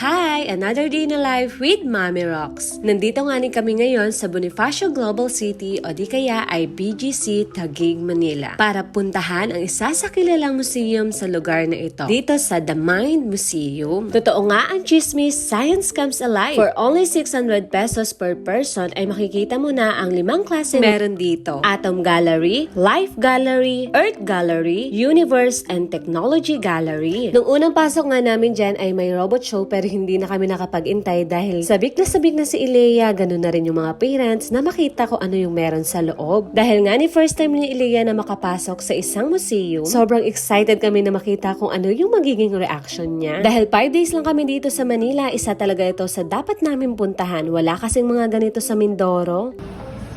Hi! Another day na life with Mommy Rocks. Nandito nga ni kami ngayon sa Bonifacio Global City o di kaya ay BGC Taguig, Manila para puntahan ang isa sa kilalang museum sa lugar na ito. Dito sa The Mind Museum. Totoo nga ang chismis, science comes alive. For only 600 pesos per person ay makikita mo na ang limang klase meron dito. Atom Gallery, Life Gallery, Earth Gallery, Universe and Technology Gallery. Nung unang pasok nga namin dyan ay may robot show pero hindi na kami nakapag-intay dahil sabik na sabik na si Ilea, ganun na rin yung mga parents na makita ko ano yung meron sa loob. Dahil nga ni first time ni Ilea na makapasok sa isang museum, sobrang excited kami na makita kung ano yung magiging reaction niya. Dahil 5 days lang kami dito sa Manila, isa talaga ito sa dapat namin puntahan. Wala kasing mga ganito sa Mindoro.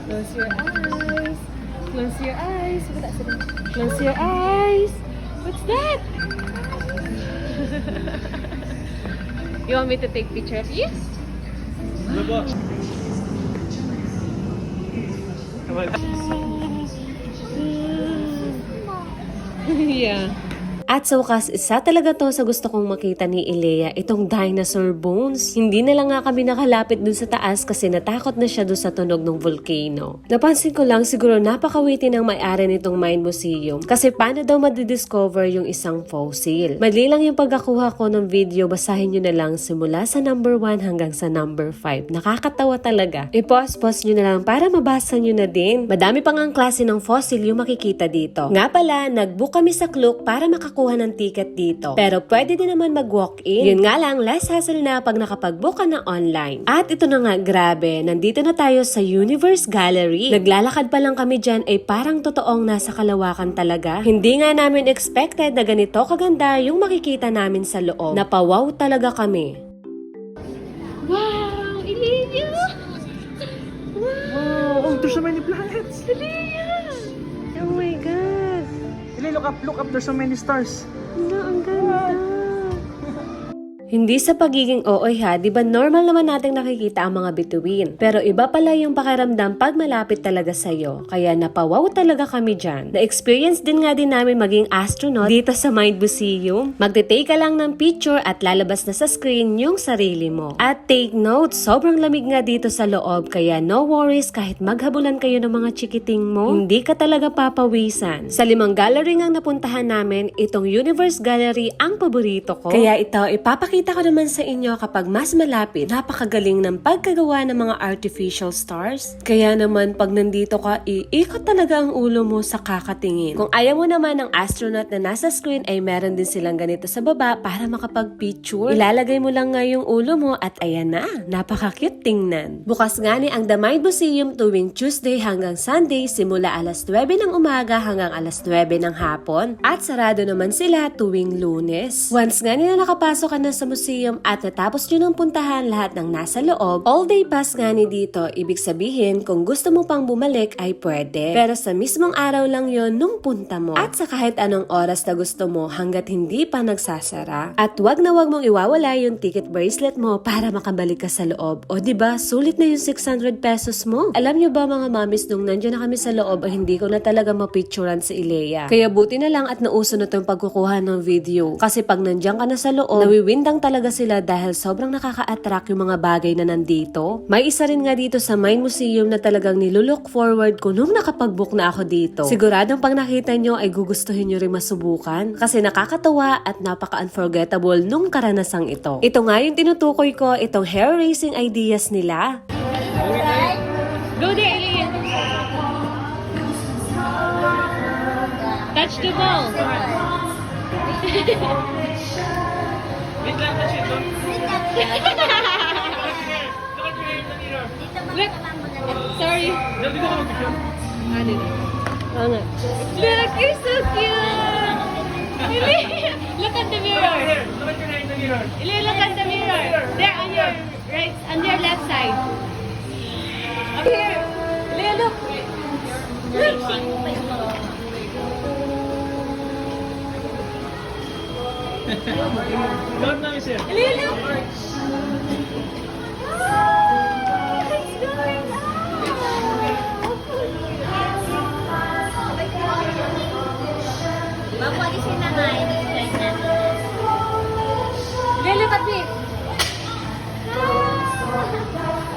Close your eyes. Close your eyes. Close your eyes. What's that? you want me to take picture of you? yeah. At sa wakas, isa talaga to sa gusto kong makita ni Ilea, itong dinosaur bones. Hindi na lang nga kami nakalapit dun sa taas kasi natakot na siya dun sa tunog ng volcano. Napansin ko lang siguro napakawiti ng may-ari nitong Mind Museum kasi paano daw madidiscover yung isang fossil. Madali lang yung pagkakuha ko ng video, basahin nyo na lang simula sa number 1 hanggang sa number 5. Nakakatawa talaga. I-pause-pause nyo na lang para mabasa nyo na din. Madami pang ang klase ng fossil yung makikita dito. Nga pala, nag-book kami sa Klook para makakuha ng ticket dito. Pero pwede din naman mag-walk-in. Yun nga lang, less hassle na pag nakapag-book ka na online. At ito na nga, grabe, nandito na tayo sa Universe Gallery. Naglalakad pa lang kami dyan ay parang totoong nasa kalawakan talaga. Hindi nga namin expected na ganito kaganda yung makikita namin sa loob. Napawaw talaga kami. Wow! Ilya! Oh, oh, there's so many planets. Really, look up, look up. There's so many stars. Ano, ang ganda. Hindi sa pagiging ooy ha, di ba normal naman nating nakikita ang mga bituin. Pero iba pala yung pakiramdam pag malapit talaga sa'yo. Kaya napawaw talaga kami dyan. Na-experience din nga din namin maging astronaut dito sa Mind Museum. Magte-take ka lang ng picture at lalabas na sa screen yung sarili mo. At take note, sobrang lamig nga dito sa loob kaya no worries kahit maghabulan kayo ng mga chikiting mo, hindi ka talaga papawisan. Sa limang gallery nga napuntahan namin, itong Universe Gallery ang paborito ko. Kaya ito, ipapakita ko naman sa inyo kapag mas malapit, napakagaling ng pagkagawa ng mga artificial stars. Kaya naman pag nandito ka, iikot talaga ang ulo mo sa kakatingin. Kung ayaw mo naman ng astronaut na nasa screen ay meron din silang ganito sa baba para makapag-picture. Ilalagay mo lang nga yung ulo mo at ayan na, napaka-cute tingnan. Bukas nga ni ang The Mind Museum tuwing Tuesday hanggang Sunday simula alas 9 ng umaga hanggang alas 9 ng hapon at sarado naman sila tuwing lunes. Once nga nila nakapasok ka na sa museum at natapos nyo nang puntahan lahat ng nasa loob, all day pass nga ni dito, ibig sabihin kung gusto mo pang bumalik ay pwede. Pero sa mismong araw lang yon nung punta mo. At sa kahit anong oras na gusto mo hanggat hindi pa nagsasara. At wag na wag mong iwawala yung ticket bracelet mo para makabalik ka sa loob. O di ba sulit na yung 600 pesos mo. Alam nyo ba mga mamis nung nandiyan na kami sa loob ay hindi ko na talaga mapicturean si Ilea. Kaya buti na lang at nauso na itong pagkukuha ng video. Kasi pag nandiyan ka na sa loob, nawiwindang talaga sila dahil sobrang nakaka-attract yung mga bagay na nandito. May isa rin nga dito sa Mind Museum na talagang nilulook forward ko nung nakapag-book na ako dito. Siguradong pag nakita nyo ay gugustuhin nyo rin masubukan. Kasi nakakatawa at napaka-unforgettable nung karanasang ito. Ito nga yung tinutukoy ko, itong hair raising ideas nila. Go there, Ilya! Touch the ball! Wait lang kasi ito. Look! Sorry! Dali ko mag-picture. Ah, dito. Oo nga. Look, you're so cute! Ilya! Look at the mirror! Look at your in the mirror. Ilya, look at the mirror! There, on your right, on your left side. Up here! Ilya, look! Look! Lord namin, sir. Lilo! Ah, Papalisin na nga yun. Lilo, tabi!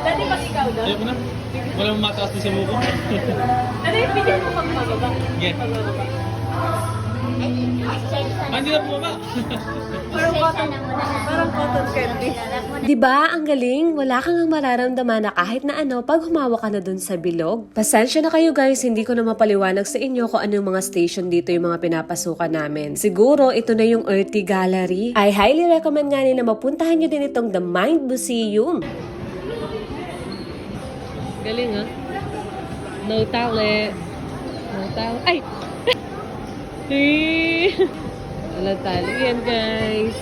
Dati pag ikaw daw. Ayoko na. Walang mataas na sa muko. Dati, pigyan mo pag mababa. Yeah. Pag mababa hindi na bumaba. Parang cotton, parang cotton candy. Di ba ang galing? Wala kang ang mararamdaman na kahit na ano pag humawa ka na dun sa bilog. Pasensya na kayo guys, hindi ko na mapaliwanag sa inyo kung ano yung mga station dito yung mga pinapasukan namin. Siguro ito na yung Earthy Gallery. I highly recommend nga nila mapuntahan nyo din itong The Mind Museum. Galing ah. No towel. No towel. Ay! Wala tali yan guys.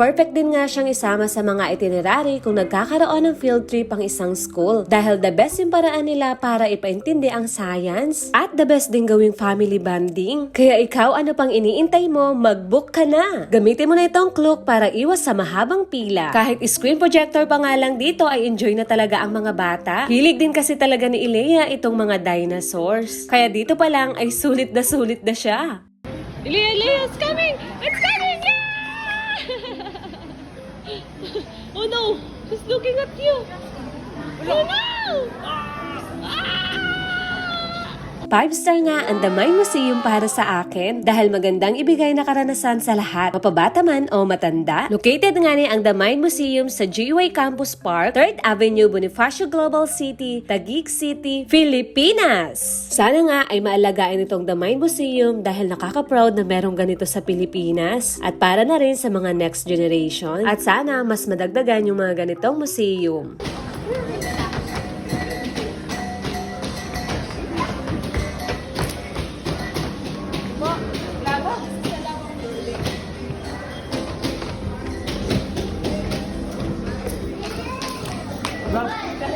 Perfect din nga siyang isama sa mga itinerary kung nagkakaroon ng field trip ang isang school dahil the best yung paraan nila para ipaintindi ang science at the best din gawing family bonding. Kaya ikaw ano pang iniintay mo, mag-book ka na. Gamitin mo na itong Klook para iwas sa mahabang pila. Kahit screen projector pa nga lang dito ay enjoy na talaga ang mga bata. Hilig din kasi talaga ni Ilea itong mga dinosaurs. Kaya dito pa lang ay sulit na sulit na siya. Ilea, Ilea, it's coming! It's coming! No! She's looking at you! Oh no! Five star nga ang Mind Museum para sa akin dahil magandang ibigay na karanasan sa lahat, mapabata man o matanda. Located nga ni ang Mind Museum sa GUI Campus Park, 3rd Avenue, Bonifacio Global City, Taguig City, Pilipinas. Sana nga ay maalagaan itong Mind Museum dahil nakaka-proud na merong ganito sa Pilipinas at para na rin sa mga next generation at sana mas madagdagan yung mga ganitong museum.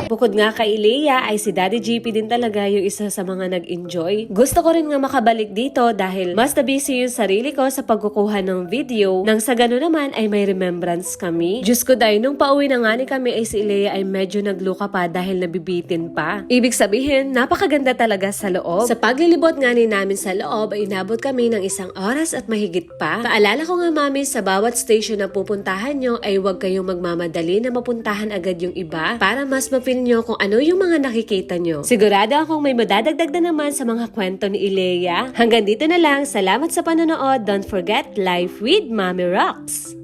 Bukod nga kay Leia ay si Daddy GP din talaga yung isa sa mga nag-enjoy. Gusto ko rin nga makabalik dito dahil mas na busy yung sarili ko sa pagkukuha ng video nang sa gano'n naman ay may remembrance kami. Diyos ko dahil nung pauwi na nga ni kami ay si Leia ay medyo nagluka pa dahil nabibitin pa. Ibig sabihin, napakaganda talaga sa loob. Sa paglilibot nga ni namin sa loob ay inabot kami ng isang oras at mahigit pa. Paalala ko nga mami sa bawat station na pupuntahan nyo ay huwag kayong magmamadali na mapuntahan agad yung iba para mas mapil nyo kung ano yung mga nakikita nyo. Sigurado akong may madadagdag na naman sa mga kwento ni Ilea. Hanggang dito na lang. Salamat sa panonood. Don't forget, Life with Mommy Rocks!